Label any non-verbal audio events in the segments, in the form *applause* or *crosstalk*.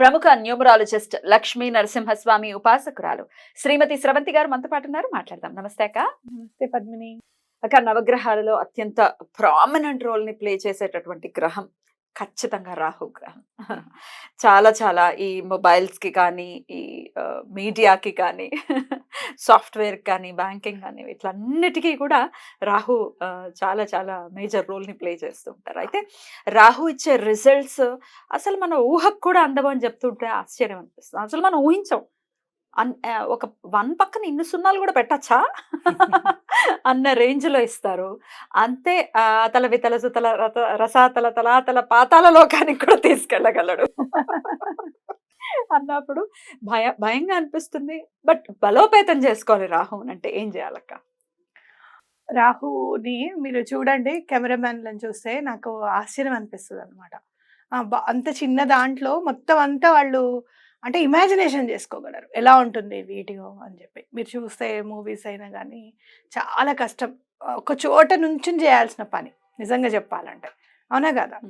ప్రముఖ న్యూమరాలజిస్ట్ లక్ష్మీ నరసింహస్వామి ఉపాసకురాలు శ్రీమతి స్రవంతి గారు మనతో పాటు ఉన్నారు. మాట్లాడదాం. నమస్తే అక్క. నమస్తే పద్మిని. అక్క నవగ్రహాలలో అత్యంత ప్రామినెంట్ రోల్ని ప్లే చేసేటటువంటి గ్రహం ఖచ్చితంగా రాహుగ్రహం చాలా చాలా ఈ మొబైల్స్కి కానీ ఈ మీడియాకి కానీ సాఫ్ట్వేర్ కానీ బ్యాంకింగ్ కానీ ఇట్లన్నిటికీ కూడా రాహు చాలా చాలా మేజర్ రోల్ని ప్లే చేస్తూ ఉంటారు. అయితే రాహు ఇచ్చే రిజల్ట్స్ అసలు మన ఊహకు కూడా అందమని చెప్తుంటే ఆశ్చర్యం అనిపిస్తుంది. అసలు మనం ఊహించం. ఒక వన్ పక్కన ఇన్ని సున్నాలు కూడా పెట్టచ్చా? *laughs* అన్న రేంజ్లో ఇస్తారు. అంతే ఆ, అతల వితల సుతల రత రసాతల తలాతల పాతాల లోకానికి కూడా తీసుకెళ్ళగలడు. *laughs* అన్నప్పుడు భయ భయంగా అనిపిస్తుంది. బట్ బలోపేతం చేసుకోవాలి రాహున్ అంటే ఏం చేయాలక్క? రాహుని మీరు చూడండి కెమెరామ్యాన్లను చూస్తే నాకు ఆశ్చర్యం అనిపిస్తుంది అనమాట అంత చిన్న దాంట్లో మొత్తం అంతా వాళ్ళు అంటే ఇమాజినేషన్ చేసుకోగలరు. ఎలా ఉంటుంది వీడియో అని చెప్పి. మీరు చూస్తే మూవీస్ అయినా కానీ చాలా కష్టం. ఒక చోట నుంచి చేయాల్సిన పని. నిజంగా చెప్పాలంటే. అవునా కదా.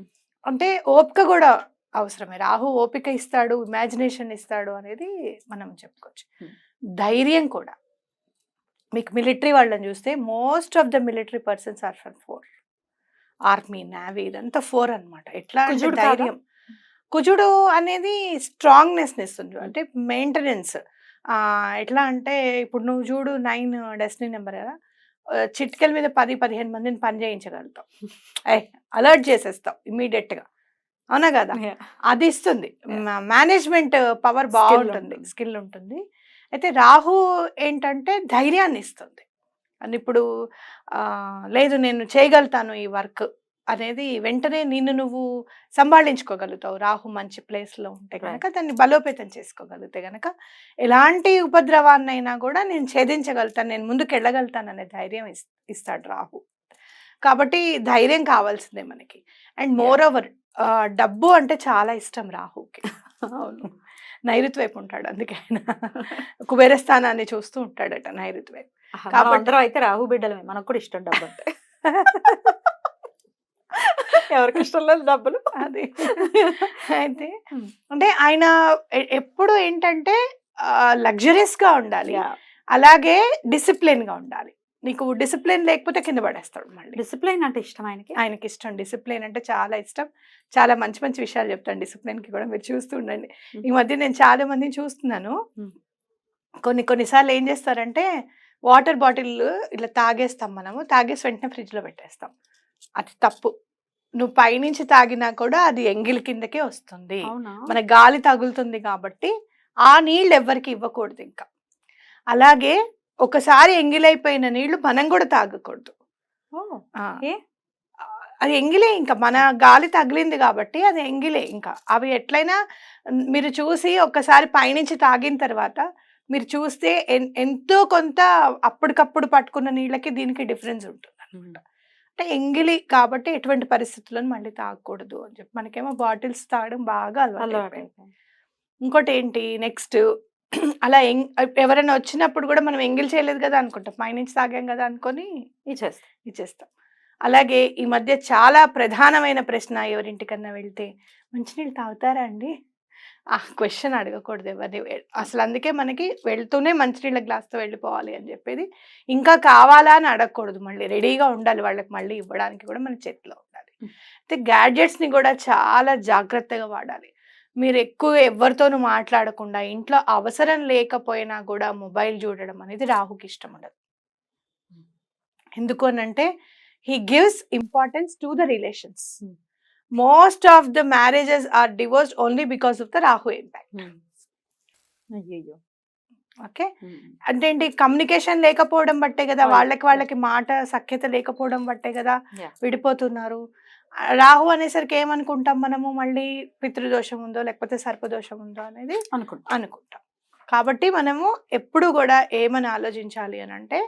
అంటే ఓపిక కూడా అవసరమే. రాహు ఓపిక ఇస్తాడు ఇమాజినేషన్ ఇస్తాడు అనేది మనం చెప్పుకోవచ్చు. ధైర్యం కూడా. మీకు మిలిటరీ వాళ్ళని చూస్తే most of the military persons are from four. Army navy ఇదంతా ఫోర్ అన్నమాట. ఎట్లా? ధైర్యం. కుజుడు అనేది స్ట్రాంగ్నెస్ ఇస్తుంది. అంటే మెయింటెనెన్స్. ఎట్లా అంటే ఇప్పుడు నువ్వు చూడు నైన్ డెస్టినీ నెంబర్ కదా చిటికెల మీద పది పదిహేను మందిని పని చేయించగలుగుతావు అలర్ట్ చేసేస్తావు immediate గా అవునా కదా? అది ఇస్తుంది. మేనేజ్మెంట్ పవర్ బాగుంటుంది. స్కిల్ ఉంటుంది. అయితే రాహు ఏంటంటే ధైర్యాన్ని ఇస్తుంది అని ఇప్పుడు లేదు నేను చేయగలుగుతాను ఈ వర్క్. అనేది వెంటనే నిన్ను నువ్వు సంభాళించుకోగలుగుతావు. రాహు మంచి place లో ఉంటే కనుక దాన్ని బలోపేతం చేసుకోగలిగితే కనుక ఎలాంటి ఉపద్రవాన్నైనా కూడా నేను ఛేదించగలుగుతాను నేను ముందుకు వెళ్ళగలుగుతాను అనే ధైర్యం ఇస్- ఇస్తాడు రాహు. కాబట్టి ధైర్యం కావాల్సిందే మనకి. అండ్ మోర్ ఓవర్ డబ్బు అంటే చాలా ఇష్టం రాహుకి. అవును. నైరుతి వైపు ఉంటాడు అందుకే ఆయన. కుబేర స్థానాన్ని చూస్తూ ఉంటాడట నైరుతి వైపు. కాబట్టి- అయితే రాహు బిడ్డలమే మనకు కూడా ఇష్టం డబ్బు అంటే *laughs* *laughs* ఎవరికి ఇష్టం లేదు డబ్బులు అది. అయితే. అంటే ఆయన ఎప్పుడు ఏంటంటే లగ్జరీస్గా ఉండాలి. అలాగే డిసిప్లిన్గా ఉండాలి. నీకు డిసిప్లిన్ లేకపోతే కింద పడేస్తాడు మళ్ళీ. డిసిప్లైన్ అంటే ఇష్టం ఆయనకి? ఆయనకి ఇష్టం. డిసిప్లిన్ అంటే చాలా ఇష్టం. చాలా మంచి మంచి విషయాలు చెప్తాను డిసిప్లిన్కి కూడా. మీరు చూస్తూ ఉండండి. ఈ మధ్య నేను చాలా మందిని చూస్తున్నాను. కొన్ని కొన్నిసార్లు ఏం చేస్తారంటే వాటర్ బాటిల్ ఇట్లా తాగేస్తాం మనము. తాగేసి వెంటనే ఫ్రిడ్జ్లో పెట్టేస్తాం. అది తప్పు. నువ్వు పైనుంచి తాగినా కూడా అది ఎంగిలి కిందకే వస్తుంది. మన గాలి తగులుతుంది కాబట్టి ఆ నీళ్ళు ఎవ్వరికి ఇవ్వకూడదు ఇంకా. అలాగే ఒకసారి ఎంగిలైపోయిన నీళ్ళు మనం కూడా తాగకూడదు. అది ఎంగిలే ఇంకా. మన గాలి తగిలింది కాబట్టి అది ఎంగిలే ఇంకా. అవి ఎట్లయినా మీరు చూసి ఒక్కసారి పైనుంచి తాగిన తర్వాత మీరు చూస్తే ఎంతో కొంత అప్పటికప్పుడు పట్టుకున్న నీళ్ళకి దీనికి డిఫరెన్స్ ఉంటుంది అనమాట అంటే ఎంగిలి కాబట్టి ఎటువంటి పరిస్థితులను మళ్ళీ తాగకూడదు అని చెప్పి. మనకేమో బాటిల్స్ తాగడం బాగా అలవాటు. ఇంకోటి ఏంటి నెక్స్ట్ *clears throat* అలా ఎం ఎవరైనా వచ్చినప్పుడు కూడా మనం ఎంగిల్ చేయలేదు కదా అనుకుంటాం. పైనుంచి తాగాం కదా అనుకొని ఇచ్చేస్తా. ఇచ్చేస్తాం. అలాగే ఈ మధ్య చాలా ప్రధానమైన ప్రశ్న ఎవరింటికన్నా వెళ్తే మంచినీళ్ళు తాగుతారా అండి? ఆ క్వశ్చన్ అడగకూడదు ఎవరిని. అసలు అందుకే మనకి వెళ్తూనే మంచినీళ్ళ గ్లాస్తో వెళ్ళిపోవాలి అని చెప్పేది. ఇంకా కావాలా అని అడగకూడదు. మళ్ళీ రెడీగా ఉండాలి. వాళ్ళకి మళ్ళీ ఇవ్వడానికి కూడా మన చేతిలో ఉండాలి. అయితే గ్యాడ్జెట్స్ని కూడా చాలా జాగ్రత్తగా వాడాలి. మీరు ఎక్కువ ఎవరితోనూ మాట్లాడకుండా ఇంట్లో అవసరం లేకపోయినా కూడా మొబైల్ చూడడం అనేది రాహుకి ఇష్టం ఉండదు. ఎందుకు అని అంటే he gives importance to the relations. Most of the marriages are divorced only because of the Rahu impact okay అంటే ఏంటి? కమ్యూనికేషన్ లేకపోవడం బట్టే కదా. వాళ్ళకి వాళ్ళకి మాట సఖ్యత లేకపోవడం బట్టే కదా. విడిపోతున్నారు. రాహు అనేసరికి ఏమనుకుంటాం మనము? మళ్ళీ పితృదోషం ఉందో లేకపోతే సర్పదోషం ఉందో అనేది అనుకుంటా. అనుకుంటాం. కాబట్టి మనము ఎప్పుడు కూడా ఏమని ఆలోచించాలి అని అంటే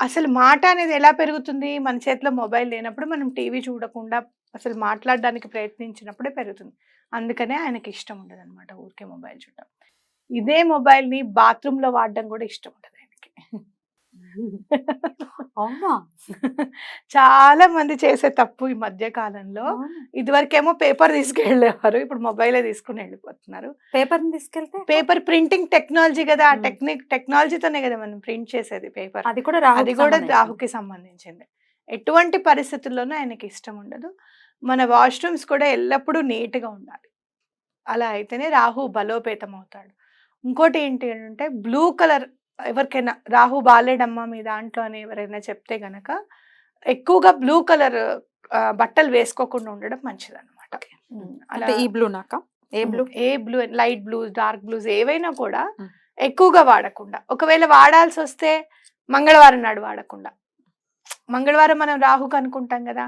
అసలు మాట అనేది ఎలా పెరుగుతుంది? మన చేతిలో మొబైల్ లేనప్పుడు మనం టీవీ చూడకుండా అసలు మాట్లాడడానికి ప్రయత్నించినప్పుడే పెరుగుతుంది. అందుకనే ఆయనకి ఇష్టం ఉండదు అనమాట ఊరికే మొబైల్ చూడడం. ఇదే మొబైల్ని బాత్రూంలో వాడడం కూడా ఇష్టం ఉండదు ఆయనకి. అవునా? చాలా మంది చేసే తప్పు ఈ మధ్య కాలంలో. ఇదివరకేమో పేపర్ తీసుకెళ్ళేవారు ఇప్పుడు మొబైలే తీసుకుని వెళ్ళిపోతున్నారు. పేపర్ తీసుకెళ్తే? పేపర్ ప్రింటింగ్ టెక్నాలజీ కదా ఆ. టెక్నిక్ టెక్నాలజీతోనే కదా మనం ప్రింట్ చేసేది పేపర్. అది కూడా అది కూడా. రాహుకి సంబంధించింది. ఎటువంటి పరిస్థితుల్లోనూ ఆయనకి ఇష్టం ఉండదు. మన వాష్రూమ్స్ కూడా ఎల్లప్పుడూ నీట్గా ఉండాలి. అలా అయితేనే రాహు బలోపేతం అవుతాడు ఇంకోటి ఏంటి అంటే బ్లూ కలర్ ఎవరికైనా రాహు బాలేడమ్మా మీ దాంట్లో అని ఎవరైనా చెప్తే గనక ఎక్కువగా బ్లూ కలర్ బట్టలు వేసుకోకుండా ఉండడం మంచిది అనమాట అంటే ఈ బ్లూ నాక? ఏ బ్లూ? ఏ blue light blues dark blues ఏవైనా కూడా. ఎక్కువగా వాడకుండా. ఒకవేళ వాడాల్సి వస్తే మంగళవారం నాడు వాడకుండా. మంగళవారం మనం రాహుకు అనుకుంటాం కదా!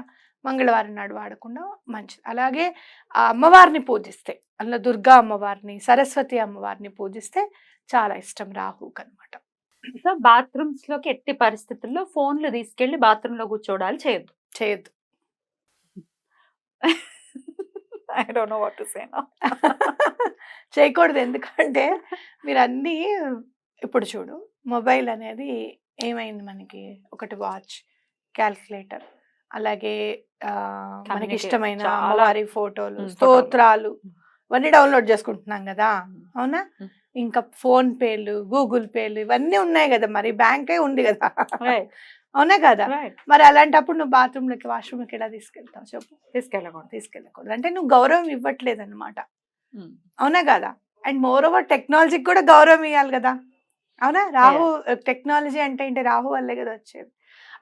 మంగళవారం నాడు వాడకుండా మంచిది. అలాగే ఆ అమ్మవారిని పూజిస్తే అలా దుర్గా అమ్మవారిని సరస్వతి అమ్మవారిని పూజిస్తే చాలా ఇష్టం రాహుకు అనమాట సో బాత్రూమ్స్లోకి ఎట్టి పరిస్థితుల్లో ఫోన్లు తీసుకెళ్ళి బాత్రూమ్లో కూర్చోడాలు చేయొద్దు. చేయొద్దు. I don't know what to say now చేయకూడదు. ఎందుకంటే మీరు అన్నీ ఇప్పుడు చూడు మొబైల్ అనేది ఏమైంది మనకి? ఒకటి వాచ్ క్యాల్కులేటర్. అలాగే మనకి ఇష్టమైన. అమ్మవారి ఫోటోలు స్తోత్రాలు ఇవన్నీ డౌన్లోడ్ చేసుకుంటున్నాం కదా? అవునా. ఇంకా ఫోన్ పేలు గూగుల్ పేలు ఇవన్నీ ఉన్నాయి కదా మరి. బ్యాంకే ఉంది కదా? అవునా కదా? మరి అలాంటప్పుడు నువ్వు బాత్రూంలోకి వాష్రూమ్కి ఎలా తీసుకెళ్తావు చెప్పు? తీసుకెళ్ళకూడదు. తీసుకెళ్ళకూడదు. అంటే నువ్వు గౌరవం ఇవ్వట్లేదు అనమాట అవునా కదా? అండ్ మోర్ ఓవర్ టెక్నాలజీకి కూడా గౌరవం ఇవ్వాలి కదా? అవునా? రాహు టెక్నాలజీ అంటే ఏంటి? రాహు వల్లే కదా వచ్చేది.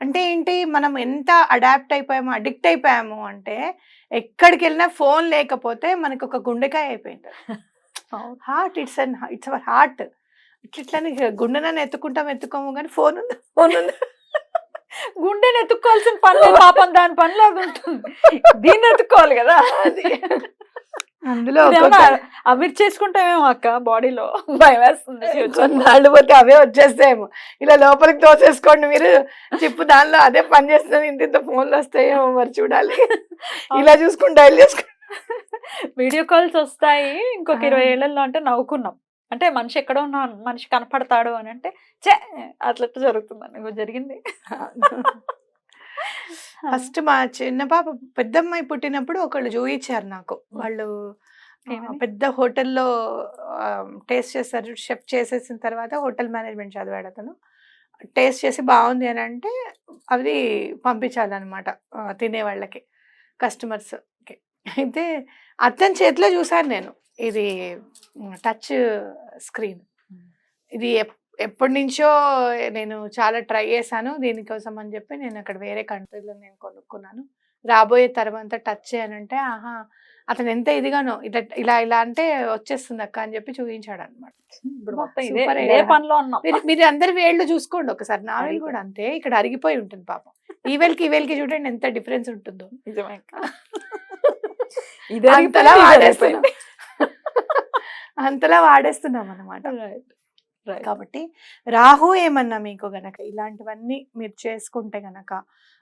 అంటే ఏంటి? మనం ఎంత అడాప్ట్ అయిపోయామో అడిక్ట్ అయిపోయాము అంటే ఎక్కడికి వెళ్ళినా ఫోన్ లేకపోతే మనకు ఒక గుండెకాయ అయిపోయింది heart it's an it's our heart. ఇట్లా ఇట్లని గుండెనని ఎత్తుకుంటాం ఎత్తుకోము కానీ ఫోన్ ఉంది ఫోన్ ఉంది. గుండెని ఎత్తుక్కోవాల్సిన పని పాపం దాని పనిలో ఉంటుంది. దీన్ని ఎత్తుకోవాలి కదా. అది. అందులో అవిర్ చేసుకుంటామేమో అక్క బాడీలో. భయం వేస్తుంది. కొన్నాళ్ళు పోతే అవే వచ్చేస్తాయేమో. ఇలా లోపలికి తోసేసుకోండి మీరు. చిప్పు దానిలో అదే పని చేస్తుంది. ఇంత ఇంత ఫోన్లు వస్తాయేమో మరి చూడాలి. ఇలా చూసుకుని డైల్ చేసుకుని. వీడియో కాల్స్ వస్తాయి. ఇంకొక. ఇరవై ఏళ్ళలో అంటే నవ్వుకున్నాం. అంటే మనిషి ఎక్కడో ఉన్న మనిషి కనపడతాడు అని అంటే చే అట్లా జరుగుతుంది ఇగో జరిగింది. ఫస్ట్ మా చిన్న పాప పెద్దమ్మాయి పుట్టినప్పుడు ఒకళ్ళు చూయించారు నాకు. వాళ్ళు? పెద్ద హోటల్లో టేస్ట్ చేస్తారు షెఫ్ చేసేసిన తర్వాత హోటల్ మేనేజ్మెంట్ చదివాడు అతను. టేస్ట్ చేసి బాగుంది అని అంటే అది పంపించాలన్నమాట తినే వాళ్ళకి కస్టమర్స్కి అయితే అతని చేతిలో చూసాను నేను ఇది టచ్ స్క్రీన్. ఇది ఎప్పటి నుంచో నేను చాలా ట్రై చేశాను దీనికోసం అని చెప్పి నేను అక్కడ వేరే కంట్రీలో నేను కొనుక్కున్నాను. రాబోయే తర్వాత టచ్ చేయనంటే ఆహా అతను ఎంత ఇదిగానో ఇలా ఇలా ఇలా అంటే వచ్చేస్తుంది అక్క అని చెప్పి చూపించాడు అనమాట మీరు అందరి వేళ్ళు చూసుకోండి ఒకసారి. నా వేలు. కూడా అంతే ఇక్కడ అరిగిపోయి ఉంటుంది పాపం. ఈ వేలకి ఈ వేలకి చూడండి ఎంత డిఫరెన్స్ ఉంటుందో. *laughs* *laughs* అంతలా వాడేస్తున్నాం. అంతలా వాడేస్తున్నాం అనమాట. కాబట్టి రాహు ఏమన్నా మీకు గనక ఇలాంటివన్నీ మీరు చేసుకుంటే గనక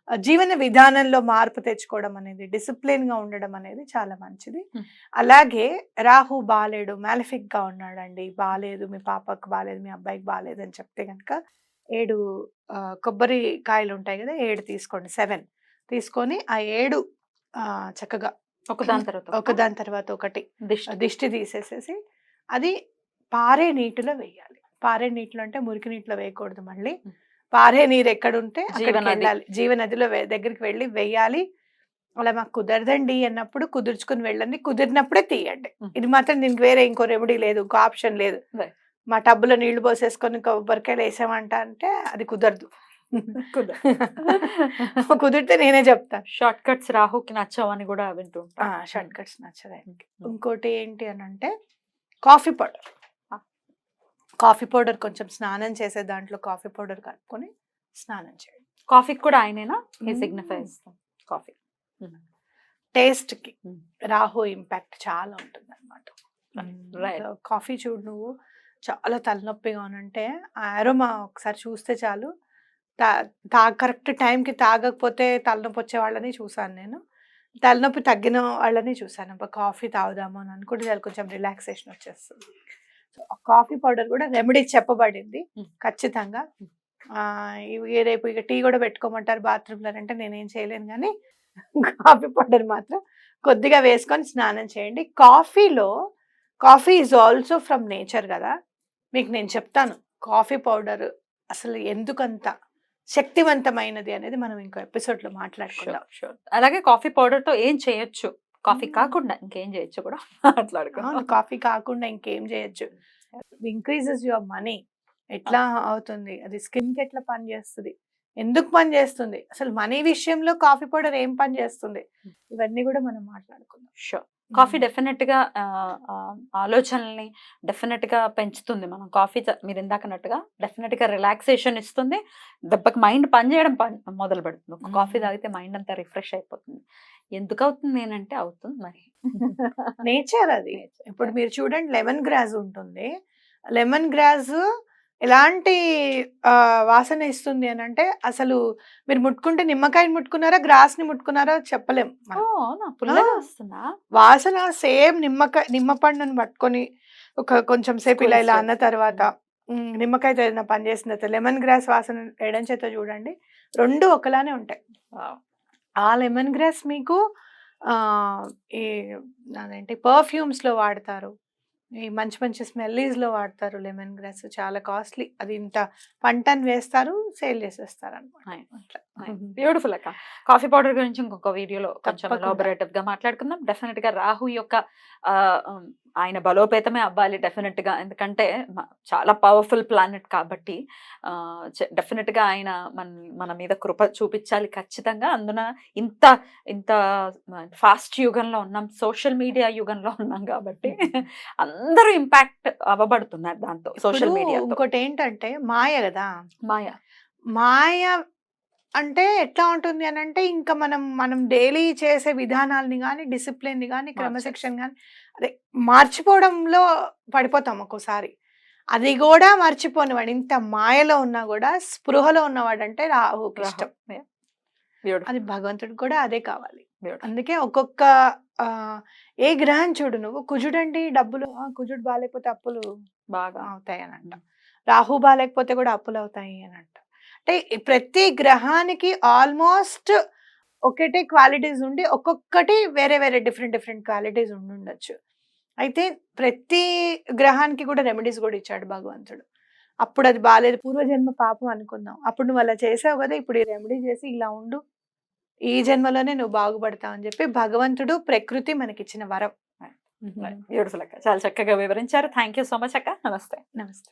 జీవన విధానంలో మార్పు తెచ్చుకోవడం అనేది డిసిప్లిన్గా ఉండడం అనేది చాలా మంచిది. అలాగే రాహు బాలేడు మాలిఫిక్గా ఉన్నాడండి. బాలేదు మీ పాపకు బాలేదు మీ అబ్బాయికి బాలేదు అని చెప్తే గనక ఏడు కొబ్బరి కాయలు ఉంటాయి కదా ఏడు తీసుకోండి. సెవెన్ తీసుకొని ఆ ఏడు ఆ, చక్కగా ఒక దాని తర్వాత ఒక దాని తర్వాత ఒకటి దిష్టి. దిష్టి తీసేసేసి అది పారే నీటిలో వేయాలి. పారే నీటిలో అంటే మురికి నీటిలో వేయకూడదు మళ్ళీ. పారే నీరు ఎక్కడుంటే అక్కడికి. వెళ్ళాలి జీవనదిలో దగ్గరికి వెళ్ళి వేయాలి అలా మాకు కుదరదండి అన్నప్పుడు కుదుర్చుకుని వెళ్ళండి కుదిరినప్పుడే తీయండి. ఇది మాత్రం దీనికి వేరే ఇంకో రెమెడీ లేదు ఇంకో ఆప్షన్ లేదు. మా టబ్బులో నీళ్ళు పోసేసుకొని కొబ్బరికాయలు వేసామంట అంటే అది కుదరదు *laughs* కుదిరితే నేనే చెప్తాను షార్ట్ కట్స్ రాహుకి నచ్చవని కూడా వింటుంటా షార్ట్ కట్స్ నచ్చదు ఆయనకి. ఇంకోటి ఏంటి అని అంటే కాఫీ పౌడర్. కాఫీ పౌడర్ కొంచెం స్నానం చేసే దాంట్లో కాఫీ పౌడర్ కలుపుకొని స్నానం చేయండి. కాఫీకి కూడా ఆయనేనా? Mm. Signifies coffee. టేస్ట్కి Mm. రాహు ఇంపాక్ట్ చాలా ఉంటుంది అనమాట. కాఫీ చూడు నువ్వు చాలా తలనొప్పిగా ఉనంటే ఆ అరోమా ఒకసారి చూస్తే చాలు. తా తా కరెక్ట్ టైంకి తాగకపోతే తలనొప్పి వచ్చే వాళ్ళని చూసాను నేను. తలనొప్పి తగ్గిన వాళ్ళని చూసాను కాఫీ తాగుదాము అని అనుకుంటే చాలు కొంచెం రిలాక్సేషన్ వచ్చేస్తుంది. కాఫీ పౌడర్ కూడా రెమెడీ చెప్పబడింది. ఖచ్చితంగా. ఆ, ఇవి రేపు ఇక టీ కూడా పెట్టుకోమంటారు బాత్రూంలో అంటే నేనేం చేయలేను కానీ *laughs* కాఫీ పౌడర్ మాత్రం కొద్దిగా వేసుకొని స్నానం చేయండి. కాఫీలో coffee is also from nature కదా. మీకు నేను చెప్తాను కాఫీ పౌడర్ అసలు ఎందుకంత శక్తివంతమైనది అనేది మనం ఇంకో ఎపిసోడ్లో మాట్లాడుకుందాం. అలాగే కాఫీ పౌడర్తో ఏం చేయొచ్చు? కాఫీ. కాకుండా ఇంకేం చేయొచ్చు కూడా *laughs* మాట్లాడుకుందాం. అవును. కాఫీ కాకుండా ఇంకేం చేయొచ్చు. ఇంక్రీజెస్ యువర్ మనీ ఎట్లా అవుతుంది? అది స్కిన్కి ఎట్లా పని చేస్తుంది? ఎందుకు పని చేస్తుంది? అసలు మనీ విషయంలో కాఫీ పౌడర్ ఏం పని చేస్తుంది? ఇవన్నీ కూడా మనం మాట్లాడుకుందాం. షూర్ కాఫీ డెఫినెట్గా ఆలోచనల్ని డెఫినెట్గా పెంచుతుంది. మనం కాఫీ మీరు ఇందాకన్నట్టుగా డెఫినెట్గా రిలాక్సేషన్ ఇస్తుంది. దెబ్బకి మైండ్ పనిచేయడం పని మొదలు పెడుతుంది ఒక కాఫీ. తాగితే మైండ్ అంతా రిఫ్రెష్ అయిపోతుంది. ఎందుకు అవుతుంది ఏంటంటే అవుతుంది మరి. నేచర్ అది. ఇప్పుడు మీరు చూడండి లెమన్ గ్రాస్ ఉంటుంది. లెమన్ గ్రాస్ ఎలాంటి వాసన ఇస్తుంది అని అంటే అసలు మీరు ముట్టుకుంటే నిమ్మకాయని ముట్టుకున్నారా గ్రాస్ని ముట్టుకున్నారా చెప్పలేం వాసన సేమ్ నిమ్మకాయ నిమ్మ పండుని పట్టుకొని ఒక కొంచెం సేపు ఇలా ఇలా అన్న తర్వాత ఉమ్, నిమ్మకాయ ఏదైనా పని చేసిన తర్వాత లెమన్ గ్రాస్ వాసన ఎడం చేత చూడండి రెండు ఒకలానే ఉంటాయి. ఆ లెమన్ గ్రాస్ మీకు ఈ అదేంటి perfumes లో వాడతారు. ఈ మంచి మంచి smellies లో వాడతారు లెమన్ గ్రాస్. చాలా కాస్ట్లీ. అది ఇంత పంటని వేస్తారు సేల్ చేసేస్తారు. అనమాట బ్యూటిఫుల్ *laughs* అక్క. కాఫీ పౌడర్ గురించి ఇంకొక వీడియోలో కొంచెం. ఎలాబొరేటివ్గా మాట్లాడుకుందాం. డెఫినెట్గా రాహు యొక్క ఆయన బలోపేతమే అవ్వాలి డెఫినెట్గా. ఎందుకంటే చాలా పవర్ఫుల్ ప్లానెట్ కాబట్టి డెఫినెట్గా ఆయన మన మన మీద కృప చూపించాలి ఖచ్చితంగా. అందున ఇంత ఇంత ఫాస్ట్ యుగంలో ఉన్నాం. సోషల్ మీడియా యుగంలో ఉన్నాం కాబట్టి *laughs* అందరూ ఇంపాక్ట్ అవ్వబడుతున్నారు దాంతో సోషల్ మీడియా ఇంకోటి ఏంటంటే మాయ కదా. మాయ. మాయ అంటే ఎట్లా ఉంటుంది అని అంటే ఇంకా మనం మనం డైలీ చేసే విధానాలని కానీ డిసిప్లిన్ని కానీ క్రమశిక్షణ కానీ అదే మార్చిపోవడంలో పడిపోతాం ఒక్కోసారి. అది కూడా మర్చిపోని వాడు ఇంత మాయలో ఉన్నా కూడా స్పృహలో ఉన్నవాడు అంటే రాహుకి ఇష్టం అది భగవంతుడికి కూడా అదే కావాలి. అందుకే ఒక్కొక్క ఏ గ్రహం చూడు నువ్వు. కుజుడండి డబ్బులు కుజుడు బాగాలేకపోతే అప్పులు బాగా. అవుతాయి అని అంట రాహు బాగాలేకపోతే కూడా అప్పులు అవుతాయి అని అంట అంటే ప్రతి గ్రహానికి ఆల్మోస్ట్ ఒకటే క్వాలిటీస్ ఉండి ఒక్కొక్కటి వేరే వేరే డిఫరెంట్ డిఫరెంట్ క్వాలిటీస్ ఉండి ఉండొచ్చు అయితే ప్రతి గ్రహానికి కూడా రెమెడీస్ కూడా ఇచ్చాడు భగవంతుడు. అప్పుడు అది బాగాలేదు పూర్వజన్మ పాపం అనుకుందాం. అప్పుడు నువ్వు అలా చేసావు కదా ఇప్పుడు ఈ రెమెడీ చేసి ఇలా ఉండు. ఈ జన్మలోనే నువ్వు బాగుపడతావు అని చెప్పి భగవంతుడు ప్రకృతి మనకిచ్చిన వరం. బ్యూటిఫుల్ అక్క. చాలా చక్కగా వివరించారు. థ్యాంక్ యూ సో మచ్ అక్క. నమస్తే. నమస్తే.